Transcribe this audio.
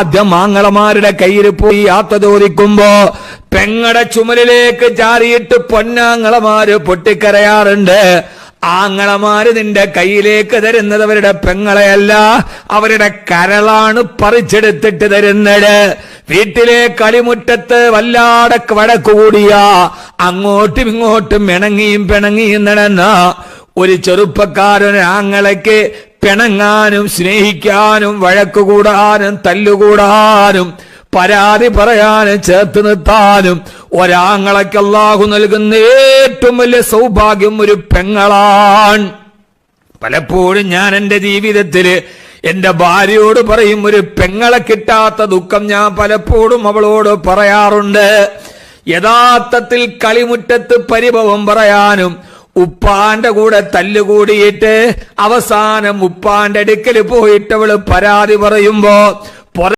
ആദ്യം ആങ്ങളമാരുടെ കയ്യിൽ പോയി യാത്ര ചോദിക്കുമ്പോ പെങ്ങടെ ചുമലിലേക്ക് ചാരിയിട്ട് പൊന്നാങ്ങളമാര് പൊട്ടിക്കരയാറുണ്ട്. ആങ്ങളമാര് നിന്റെ കയ്യിലേക്ക് തരുന്നത് അവരുടെ പെങ്ങളെയല്ല അവരുടെ കരളാണ് പറിച്ചെടുത്തിട്ട് തരുന്നത്. വീട്ടിലെ കളിമുറ്റത്ത് വല്ലാതെ വടക്ക് കൂടിയ അങ്ങോട്ടും ഇങ്ങോട്ടും ഇണങ്ങിയും പിണങ്ങിയും നടന്ന ഒരു ചെറുപ്പക്കാരൻ ആങ്ങളയ്ക്ക് പിണങ്ങാനും സ്നേഹിക്കാനും വഴക്കുകൂടാനും തല്ലുകൂടാനും പരാതി പറയാനും ചേർത്ത് നിർത്താനും ഒരാങ്ങളയ്ക്ക് അല്ലാഹു നൽകുന്ന ഏറ്റവും വലിയ സൗഭാഗ്യം ഒരു പെങ്ങളാൻ പലപ്പോഴും ഞാൻ എന്റെ ജീവിതത്തിൽ എന്റെ ഭാര്യയോട് പറയും ഒരു പെങ്ങളെ കിട്ടാത്ത ദുഃഖം ഞാൻ പലപ്പോഴും അവളോട് പറയാറുണ്ട്. യഥാർത്ഥത്തിൽ കളിമുറ്റത്ത് പരിഭവം പറയാനും ഉപ്പാന്റെ കൂടെ തല്ലുകൂടിയിട്ട് അവസാനം ഉപ്പാന്റെ അടുക്കൽ പോയിട്ട് അവൾ പരാതി പറയുമ്പോ